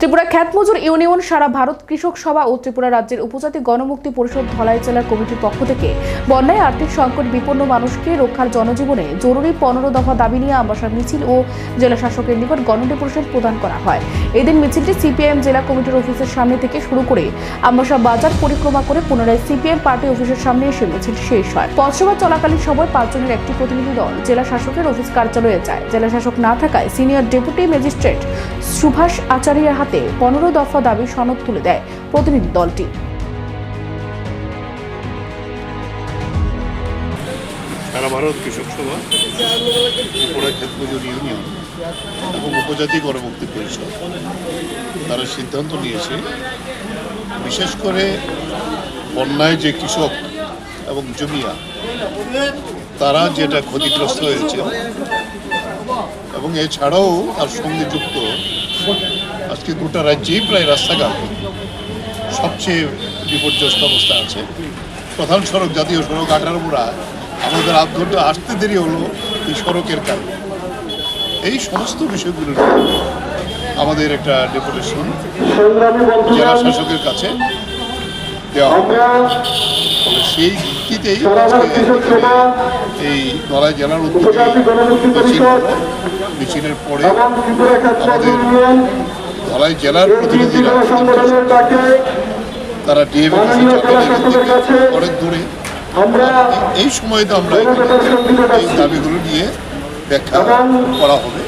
ত্রিপুরা খ্যাতমজুর ইউনিয়ন, সারা ভারত কৃষক সভা ও ত্রিপুরা রাজ্যের উপজাতি গণমুক্তি পরিষদ ধলাই জেলার কমিটির পক্ষ থেকে বন্যায় আর্থিক সংকট বিপন্ন মানুষকে রক্ষার জনজীবনে জরুরি পনেরো দফা দাবি নিয়ে আমবাসার মিছিল ও জেলা শাসকের নিকট গণডেপুটেশন প্রদান করা হয়। এদিন মিছিলটি সিপিআইএম জেলা কমিটির অফিসের সামনে থেকে শুরু করে আমবাসা বাজার পরিক্রমা করে পুনরায় সিপিএম পার্টি অফিসের সামনে এসে মিছিল শেষ হয়। পথসভা চলাকালীন সময় পাঁচজনের একটি প্রতিনিধি দল জেলা শাসকের অফিস কার্যালয়ে যায়। জেলা শাসক না থাকায় সিনিয়র ডেপুটি ম্যাজিস্ট্রেট সুভাষ আচার্যের হাতে পনেরো দফা দাবি সনদ তুলে দেয় প্রতিনিধি দলটি। সারা ভারত কৃষক সভা ক্ষেতমজুর ইউনিয়ন এবং উপজাতি গণমুক্তি পরিষদ। তারা সিদ্ধান্ত নিয়েছে, বিশেষ করে বন্যায় যে কৃষক এবং জমিয়া, তারা যেটা ক্ষতিগ্রস্ত হয়েছে এবং এছাড়াও তার সঙ্গে যুক্ত আজকে গোটা রাজ্যেই প্রায় রাস্তাঘাট সবচেয়ে বিপর্যস্ত অবস্থা আছে। প্রধান সড়ক জাতীয় সড়ক আঠারোপুরা আমাদের আধ ঘণ্টা আসতে দেরি হলো এই সড়কের কারণে। এই সমস্ত বিষয়গুলো আমাদের একটা ডেপুটেশন জেলা শাসকের কাছে দেওয়া হবে। সেই এই নড়াই জেলার উদ্যোগে উপজাতি মিছিল মিছিলের পরে আমাদের ধলাই জেলার প্রতিনিধিরা তারা ডিএম অনেক দূরে। আমরা এই সময় তো আমরা এই দাবিগুলো নিয়ে ব্যাখ্যা করা হবে।